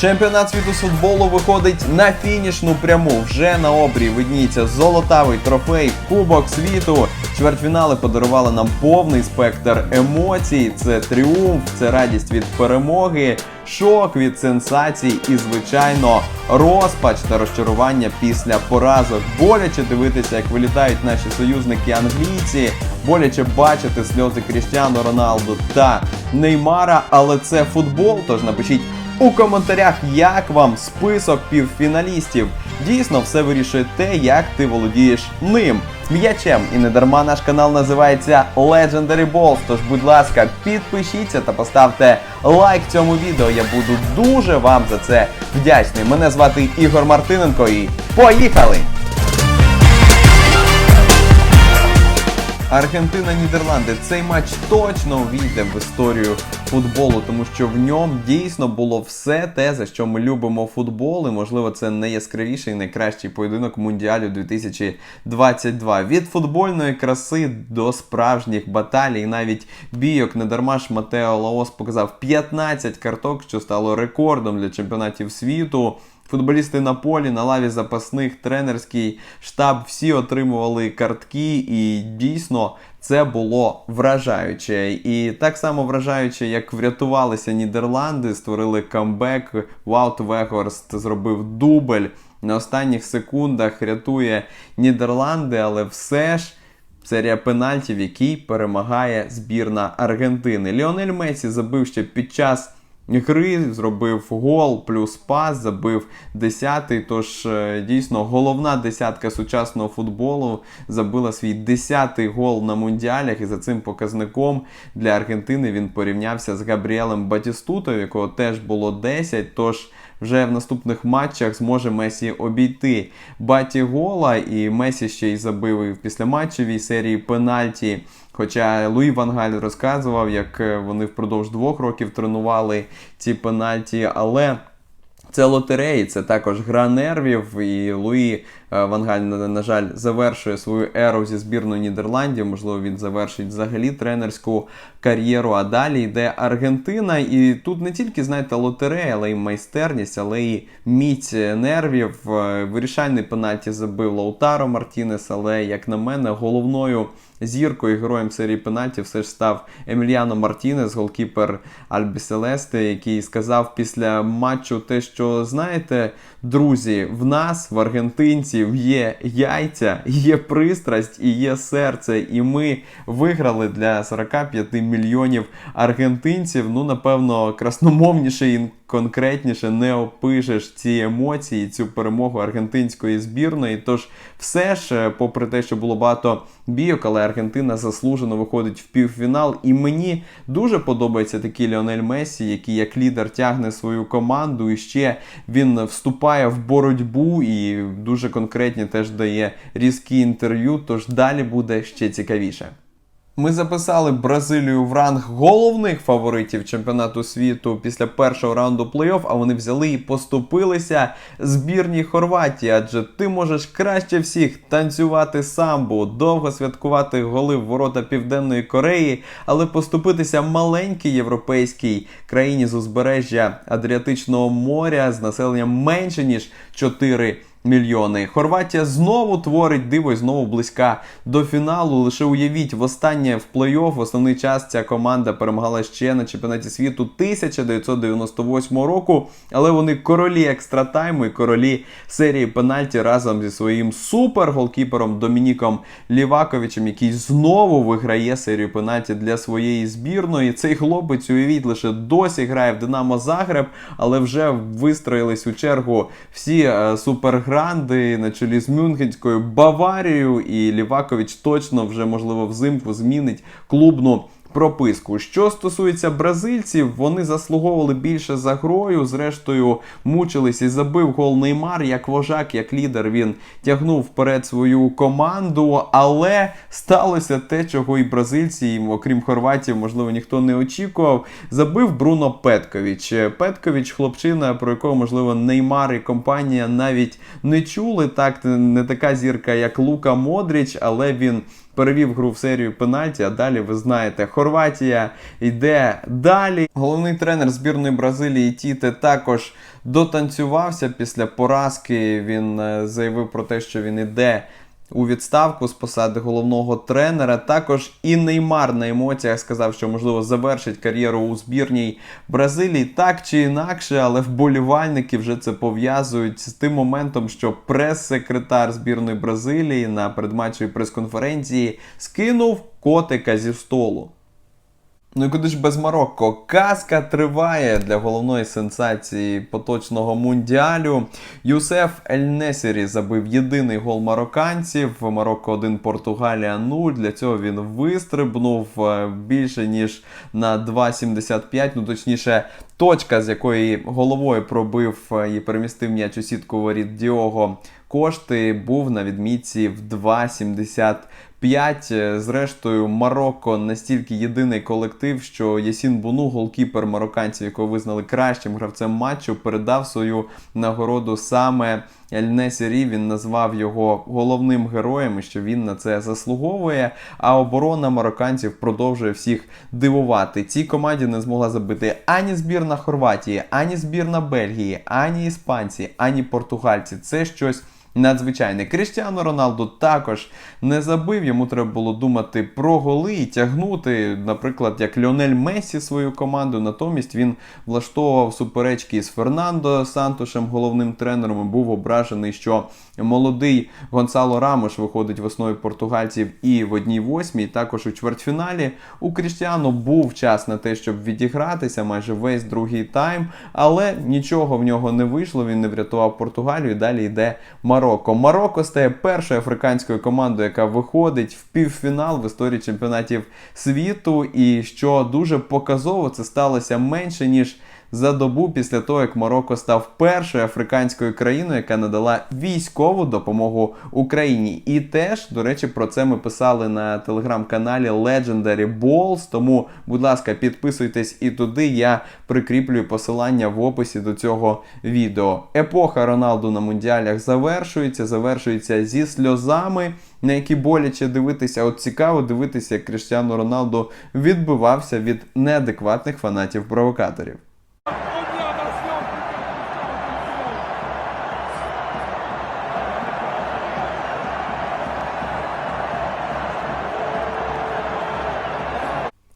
Чемпіонат світу з футболу виходить на фінішну пряму. Вже на обрії видніється золотавий трофей, Кубок світу. Чвертьфінали подарували нам повний спектр емоцій. Це тріумф, це радість від перемоги, шок від сенсацій і, звичайно, розпач та розчарування після поразок. Боляче дивитися, як вилітають наші союзники англійці. Боляче бачити сльози Кріштіану Роналду та Неймара, але це футбол. Тож напишіть у коментарях, як вам список півфіналістів. Дійсно, все вирішує те, як ти володієш ним. М'ячем і не дарма наш канал називається Legendary Balls. Тож, будь ласка, підпишіться та поставте лайк цьому відео. Я буду дуже вам за це вдячний. Мене звати Ігор Мартиненко і поїхали! Аргентина Нідерланди. Цей матч точно увійде в історію футболу, тому що в ньому дійсно було все те, за що ми любимо футбол. І можливо, це найяскравіший, найкращий поєдинок Мундіалю 2022. Від футбольної краси до справжніх баталій, навіть бійок. Недарма ж Матео Лаос показав 15 карток, що стало рекордом для чемпіонатів світу. Футболісти на полі, на лаві запасних, тренерський штаб всі отримували картки, і дійсно це було вражаюче. І так само вражаюче, як врятувалися Нідерланди, створили камбек. Ваут Вегорст зробив дубль на останніх секундах, рятує Нідерланди, але все ж. Серія пенальтів, який перемагає збірна Аргентини. Ліонель Месі забив ще під час гри, зробив гол плюс пас, забив десятий. Тож е, дійсно головна десятка сучасного футболу забила свій десятий гол на мундіалях. І за цим показником для Аргентини він порівнявся з Габріелем Батістутою, якого теж було 10. Тож вже в наступних матчах зможе Месі обійти Баті гола, і Месі ще й забив і в післяматчевій серії пенальті. Хоча Луї Вангаль розказував, як е, вони впродовж двох років тренували ці пенальті, але. Це лотереї, це також гра нервів. І Луї Ван Галь, на, жаль, завершує свою еру зі збірною Нідерландів. Можливо, він завершить взагалі тренерську кар'єру. А далі йде Аргентина. І тут не тільки, знаєте, лотерея, але й майстерність, але й міць нервів. Е, Вирішальний пенальті забив Лаутаро Мартінес, але, як на мене, головною. Зіркою героєм серії пенальтів все ж став Еміліано Мартінес, голкіпер Альбі Селесте, який сказав після матчу те, що знаєте, друзі, в нас, в аргентинців, є яйця, є пристрасть і є серце. І ми виграли для 45 мільйонів аргентинців. Ну, напевно, красномовніше і конкретніше не опишеш ці емоції, цю перемогу аргентинської збірної. Тож, все ж, попри те, що було багато бійок, але Аргентина заслужено виходить в півфінал. І мені дуже подобається такий Ліонель Месі, який як лідер тягне свою команду. І ще він вступає в боротьбу і дуже конкретні теж дає різкі інтерв'ю. Тож далі буде ще цікавіше. Ми записали Бразилію в ранг головних фаворитів чемпіонату світу після першого раунду плей-офф, а вони взяли і поступилися збірній Хорватії. Адже ти можеш краще всіх танцювати самбу, довго святкувати голи в ворота Південної Кореї, але поступитися маленькій європейській країні з узбережжя Адріатичного моря з населенням менше ніж 4 мільйони. Хорватія знову творить диво і знову близька до фіналу. Лише уявіть, востаннє в плей-офф в основний час ця команда перемагала ще на чемпіонаті світу 1998 року. Але вони королі екстратайму і королі серії пенальті разом зі своїм супер-голкіпером Домініком Ліваковичем, який знову виграє серію пенальті для своєї збірної. Цей хлопець, уявіть, лише досі грає в Динамо Загреб, але вже вистроїлись у чергу всі е, супергранди на чолі з Мюнхенською Баварією. І Лівакович точно вже можливо взимку змінить клубну. Прописку. Що стосується бразильців, вони заслуговували більше за грою. Зрештою, мучились і забив гол Неймар як вожак, як лідер. Він тягнув вперед свою команду, але сталося те, чого і бразильці, і, окрім хорватів, можливо, ніхто не очікував. Забив Бруно Петкович. Петкович, хлопчина, про якого, можливо, Неймар і компанія навіть не чули. Так, не така зірка, як Лука Модріч, але він перевів гру в серію пенальті. А далі ви знаєте, Хорватія йде далі. Головний тренер збірної Бразилії Тіте також дотанцювався після поразки. Він е, заявив про те, що він іде у відставку з посади головного тренера. Також і Неймар на емоціях сказав, що можливо завершить кар'єру у збірній Бразилії так чи інакше, але вболівальники вже це пов'язують з тим моментом, що прес-секретар збірної Бразилії на передматчевій прес-конференції скинув котика зі столу. Ну і куди ж без Марокко? Казка триває для головної сенсації поточного мундіалю. Юсеф Ель-Несері забив єдиний гол марокканців. Марокко 1, Португалія 0. Для цього він вистрибнув е, більше ніж на 2,75. Ну точніше, точка, з якої головою пробив е, і перемістив м'яч у сітку воріт Діого Кошти, був на відмітці в 2,75. 5. Зрештою, Марокко настільки єдиний колектив, що Ясін Буну, голкіпер марокканців, якого визнали кращим гравцем матчу, передав свою нагороду саме Ель-Несірі. Він назвав його головним героєм, і що він на це заслуговує. А оборона марокканців продовжує всіх дивувати. Цій команді не змогла забити ані збірна Хорватії, ані збірна Бельгії, ані іспанці, ані португальці. Це щось надзвичайне. Кріштіану Роналду також не забив. Йому треба було думати про голи і тягнути, наприклад, як Ліонель Месі свою команду. Натомість він влаштовував суперечки з Фернандо Сантошем, головним тренером. і Був ображений, що молодий Гонсало Рамош виходить в основі португальців і в одній восьмій. Також у чвертьфіналі у Кріштіану був час на те, щоб відігратися майже весь другий тайм, але нічого в нього не вийшло. Він не врятував Португалію. і Далі йде Марокко. Марокко стає першою африканською командою, яка виходить в півфінал в історії чемпіонатів світу. І що дуже показово, це сталося менше ніж. За добу після того, як Марокко став першою африканською країною, яка надала військову допомогу Україні. І теж, до речі, про це ми писали на телеграм-каналі Legendary Balls. Тому, будь ласка, підписуйтесь і туди. Я прикріплюю посилання в описі до цього відео. Епоха Роналду на мундіалях завершується, завершується зі сльозами. На які боляче дивитися, от цікаво дивитися, як Кріштіану Роналду відбивався від неадекватних фанатів-провокаторів.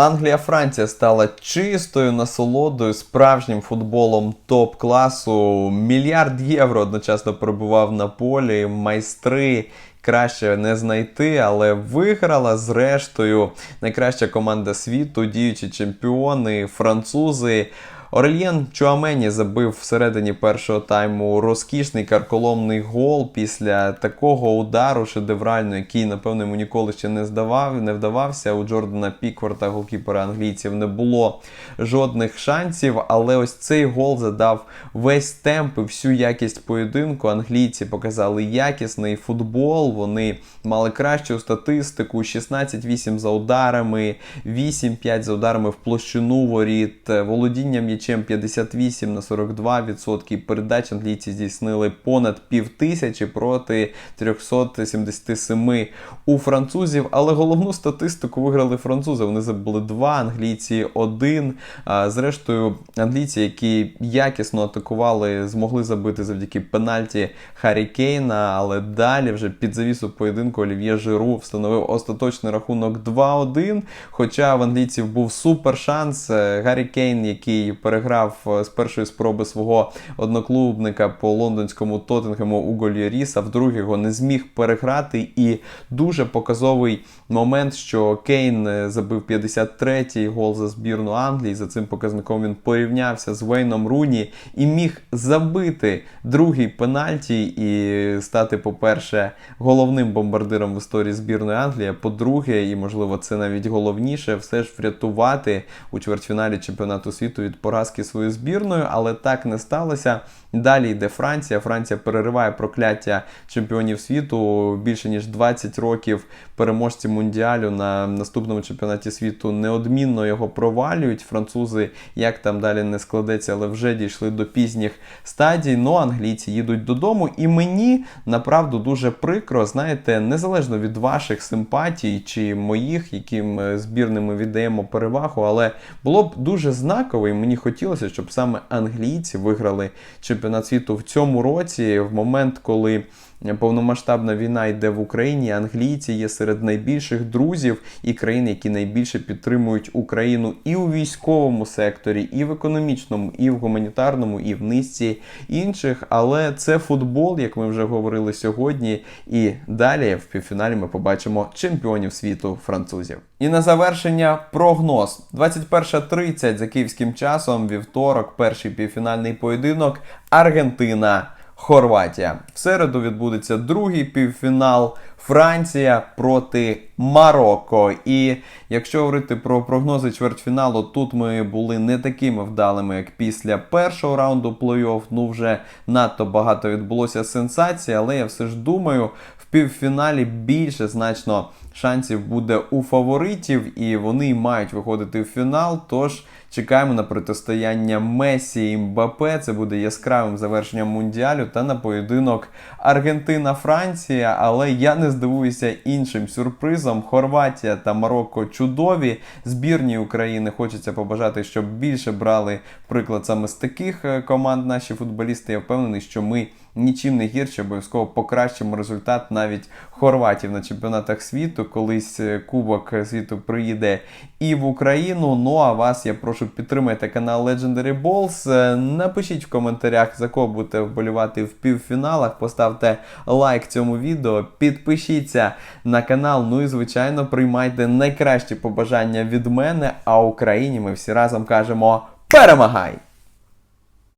Англія-Франція стала чистою насолодою, справжнім футболом топ-класу. Мільярд євро одночасно перебував на полі. Майстри краще не знайти, але виграла зрештою найкраща команда світу, діючі чемпіони, французи. Орлєн Чуамені забив всередині першого тайму розкішний карколомний гол після такого удару шедеврального, який, напевно, йому ніколи ще не здавав, не вдавався. У Джордана Пікворта, голкіпера англійців, не було жодних шансів. Але ось цей гол задав весь темп і всю якість поєдинку. Англійці показали якісний футбол. Вони мали кращу статистику: 16-8 за ударами, 8-5 за ударами в площину воріт, володіння м'ячем 58 на 42%. Передач англійці здійснили понад пів тисячі проти 377 у французів. Але головну статистику виграли французи. Вони забули два, англійці один. А, Зрештою, англійці, які якісно атакували, змогли забити завдяки пенальті Харі Кейна. Але далі, вже під завісу поєдинку, Олів'є Жиру встановив остаточний рахунок 2-1. Хоча в англійців був супер шанс. Гаррі Кейн, який переграв з першої спроби свого одноклубника по лондонському Тоттенгему Уго Льоріса, вдруге його не зміг переграти. І дуже показовий момент, що Кейн забив 53-й гол за збірну Англії. За цим показником він порівнявся з Вейном Руні і міг забити другий пенальті і стати, по-перше, головним бомбардиром в історії збірної Англії. По-друге, і можливо, це навіть головніше, все ж врятувати у чвертьфіналі чемпіонату світу від поразки поразки своєю збірною, але так не сталося. Далі йде Франція. Франція перериває прокляття чемпіонів світу більше ніж 20 років. Переможці мундіалю на наступному чемпіонаті світу неодмінно його провалюють. Французи як там далі не складеться, але вже дійшли до пізніх стадій. Ну, англійці їдуть додому. І мені направду дуже прикро, знаєте, незалежно від ваших симпатій чи моїх, яким е, збірним ми віддаємо перевагу, але було б дуже знаково, і мені хотілося, щоб саме англійці виграли чемпіонат світу в цьому році, в момент, коли повномасштабна війна йде в Україні. Англійці є серед найбільших друзів і країн, які найбільше підтримують Україну і у військовому секторі, і в економічному, і в гуманітарному, і в низці інших. Але це футбол, як ми вже говорили сьогодні. І далі в півфіналі ми побачимо чемпіонів світу французів. І на завершення прогноз: 21.30 за київським часом, вівторок, перший півфінальний поєдинок. Аргентина. Хорватія. В середу відбудеться другий півфінал Франція проти Марокко. І якщо говорити про прогнози чвертьфіналу, тут ми були не такими вдалими, як після першого раунду плей-офф. Ну вже надто багато відбулося сенсацій, але я все ж думаю, в півфіналі більше значно шансів буде у фаворитів, і вони мають виходити в фінал. Тож. Чекаємо на протистояння Месі і Мбапе. Це буде яскравим завершенням мундіалю та на поєдинок Аргентина-Франція. Але я не здивуюся іншим сюрпризом. Хорватія та Марокко чудові. Збірні України хочеться побажати, щоб більше брали приклад саме з таких е, команд. Наші футболісти. Я впевнений, що ми. Нічим не гірше, обов'язково покращимо результат навіть хорватів на чемпіонатах світу. Колись е, Кубок світу приїде і в Україну. Ну а вас я прошу підтримати канал Legendary Balls. Е, Напишіть в коментарях, за кого будете вболівати в півфіналах. Поставте лайк цьому відео, підпишіться на канал. Ну і звичайно, приймайте найкращі побажання від мене. А Україні ми всі разом кажемо перемагай!